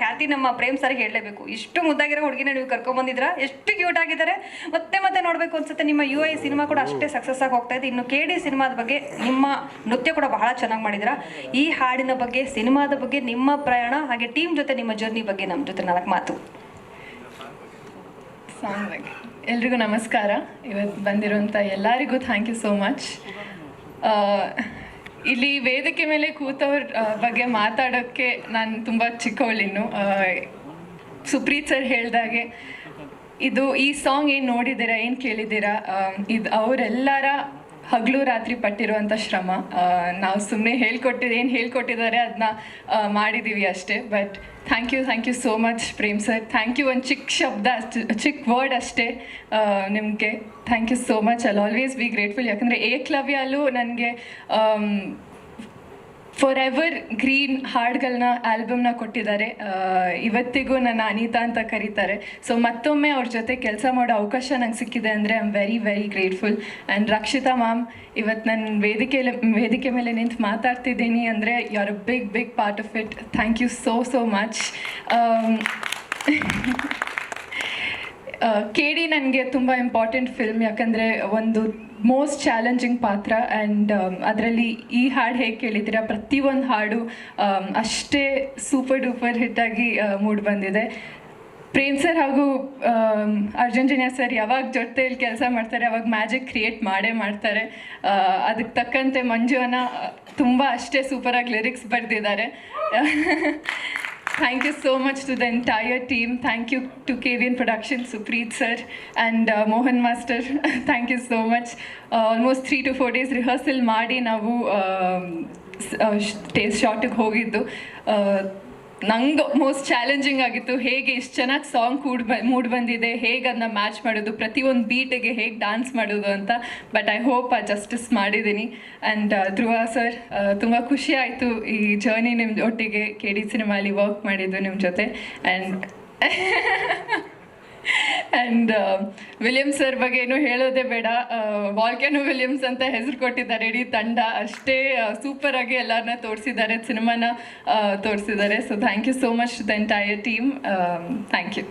ಖ್ಯಾತಿ ನಮ್ಮ ಪ್ರೇಮ್ ಸರ್ಗೆ ಹೇಳಲೇಬೇಕು. ಇಷ್ಟು ಮುದ್ದಾಗಿರೋ ಹುಡುಗಿನ ನೀವು ಕರ್ಕೊಂಬಂದಿದ್ರ ಎಷ್ಟು ಕ್ಯೂಟ್ ಆಗಿದ್ದಾರೆ. ಮತ್ತೆ ಮತ್ತೆ ನೋಡಬೇಕು ಅನ್ಸುತ್ತೆ. ನಿಮ್ಮ ಯು ಐ ಸಿನಿಮಾ ಕೂಡ ಅಷ್ಟೇ ಸಕ್ಸಸ್ ಆಗಿ ಹೋಗ್ತಾ ಇದೆ. ಇನ್ನು ಕೆ ಡಿ ಸಿನಿಮಾದ ಬಗ್ಗೆ ನಿಮ್ಮ ನೃತ್ಯ ಕೂಡ ಬಹಳ ಚೆನ್ನಾಗಿ ಮಾಡಿದ್ರ ಈ ಹಾಡಿನ ಬಗ್ಗೆ, ಸಿನಿಮಾದ ಬಗ್ಗೆ, ನಿಮ್ಮ ಪ್ರಯಾಣ, ಹಾಗೆ ಟೀಮ್ ಜೊತೆ ನಿಮ್ಮ ಜರ್ನಿ ಬಗ್ಗೆ ನಮ್ಮ ಜೊತೆ ನಾಲ್ಕು ಮಾತು. ಬಗ್ಗೆ. ಎಲ್ರಿಗೂ ನಮಸ್ಕಾರ. ಇವತ್ತು ಬಂದಿರೋಂಥ ಎಲ್ಲರಿಗೂ ಥ್ಯಾಂಕ್ ಯು ಸೋ ಮಚ್ ಇಲ್ಲಿ ವೇದಿಕೆ ಮೇಲೆ ಕೂತವ್ರ ಬಗ್ಗೆ ಮಾತಾಡೋಕ್ಕೆ ನಾನು ತುಂಬ ಚಿಕ್ಕವಳಿನ್ನು. ಸುಪ್ರೀತ್ ಸರ್ ಹೇಳ್ದಾಗೆ, ಇದು ಈ ಸಾಂಗ್ ಏನು ನೋಡಿದ್ದೀರಾ, ಏನು ಕೇಳಿದ್ದೀರಾ? ಇದು ಅವರೆಲ್ಲರ ಹಗಲು ರಾತ್ರಿ ಪಟ್ಟಿರುವಂಥ ಶ್ರಮ ನಾವು ಸುಮ್ಮನೆ ಹೇಳ್ಕೊಟ್ಟಿದ್ದು ಏನು ಹೇಳ್ಕೊಟ್ಟಿದ್ದಾರೆ ಅದನ್ನ ಮಾಡಿದ್ದೀವಿ ಅಷ್ಟೇ. But thank you thank you so much Prem sir thank you ಒಂದು ಚಿಕ್ಕ ಶಬ್ದ ಅಷ್ಟು ಚಿಕ್ಕ ವರ್ಡ್ ಅಷ್ಟೇ ನಿಮಗೆ. Thank you so much I'll always be grateful ಯಾಕಂದರೆ ಏಕ್ಲವ್ಯಲ್ಲೂ ನನಗೆ ಫಾರ್ ಎವರ್ ಗ್ರೀನ್ ಹಾಡುಗಳನ್ನ ಆಲ್ಬಮ್ನ ಕೊಟ್ಟಿದ್ದಾರೆ. ಇವತ್ತಿಗೂ ನನ್ನ ಅನಿತಾ ಅಂತ ಕರೀತಾರೆ. ಸೊ ಮತ್ತೊಮ್ಮೆ ಅವ್ರ ಜೊತೆ ಕೆಲಸ ಮಾಡೋ ಅವಕಾಶ ನಂಗೆ ಸಿಕ್ಕಿದೆ ಅಂದರೆ I am very very grateful and Rakshita ma'am ಇವತ್ತು ನನ್ನ ವೇದಿಕೆಯಲ್ಲಿ ವೇದಿಕೆ ಮೇಲೆ ನಿಂತು ಮಾತಾಡ್ತಿದ್ದೀನಿ ಅಂದರೆ you are a big big part of it thank you so so much K D ನನಗೆ ತುಂಬ ಇಂಪಾರ್ಟೆಂಟ್ ಫಿಲ್ಮ್ ಯಾಕಂದರೆ ಒಂದು ಮೋಸ್ಟ್ ಚಾಲೆಂಜಿಂಗ್ ಪಾತ್ರ ಆ್ಯಂಡ್ ಅದರಲ್ಲಿ ಈ ಹಾಡು ಹೇಗೆ ಕೇಳಿದ್ದೀರಾ? ಪ್ರತಿಯೊಂದು ಹಾಡು ಅಷ್ಟೇ ಸೂಪರ್ ಡೂಪರ್ ಹಿಟ್ಟಾಗಿ ಮೂಡ್ ಬಂದಿದೆ. ಪ್ರೇಮ್ ಸರ್ ಹಾಗೂ ಆಮ್, ಅರ್ಜುನ್ ಜನ್ಯ ಸರ್ ಯಾವಾಗ ಜೊತೆಯಲ್ಲಿ ಕೆಲಸ ಮಾಡ್ತಾರೆ ಅವಾಗ ಮ್ಯಾಜಿಕ್ ಕ್ರಿಯೇಟ್ ಮಾಡೇ ಮಾಡ್ತಾರೆ. ಅದಕ್ಕೆ ತಕ್ಕಂತೆ ಮಂಜು ಅನ್ನ ತುಂಬ ಅಷ್ಟೇ ಸೂಪರಾಗಿ ಲಿರಿಕ್ಸ್ ಬರೆದಿದ್ದಾರೆ. Thank you so much to the entire team. Thank you to KVN Production, Supreet sir, and uh, Mohan Master. Thank you so much. Uh, almost three to four days rehearsal ಮಾಡಿ ನಾವು stage ಶಾರ್ಟಿಗೆ ಹೋಗಿದ್ದು ನಂಗೆ most challenging ಆಗಿತ್ತು. ಹೇಗೆ ಇಷ್ಟು ಚೆನ್ನಾಗಿ song ಕೂಡ್ mood ಬಂದಿದೆ, ಹೇಗೆ ಅದನ್ನ ಮ್ಯಾಚ್ ಮಾಡೋದು, ಪ್ರತಿಯೊಂದು ಬೀಟಿಗೆ ಹೇಗೆ ಡ್ಯಾನ್ಸ್ ಮಾಡೋದು ಅಂತ. ಬಟ್ ಐ ಹೋಪ್ ಆ ಜಸ್ಟಿಸ್ ಮಾಡಿದ್ದೀನಿ ಆ್ಯಂಡ್ ಧ್ರುವ ಸರ್ ತುಂಬ ಖುಷಿ ಆಯಿತು ಈ ಜರ್ನಿ ನಿಮ್ಮ ಒಟ್ಟಿಗೆ ಕೆ ಡಿ ಸಿನಿಮಾಲಿ ವರ್ಕ್ ಮಾಡಿದ್ದು ನಿಮ್ಮ ಜೊತೆ. ಆ್ಯಂಡ್ ಆ್ಯಂಡ್ ವಿಲಿಯಮ್ಸ್ ಸರ್ ಬಗ್ಗೆ ಏನು ಹೇಳೋದೇ ಬೇಡ. ವಾಲ್ಕ್ಯಾನು ವಿಲಿಯಮ್ಸ್ ಅಂತ ಹೆಸರು ಕೊಟ್ಟಿದ್ದಾರೆ. ಇಡೀ ತಂಡ ಅಷ್ಟೇ ಸೂಪರ್ ಆಗಿ ಎಲ್ಲರನ್ನ ತೋರಿಸಿದ್ದಾರೆ. ಸಿನಿಮಾನ ತೋರಿಸಿದ್ದಾರೆ. So thank you so much the entire team thank you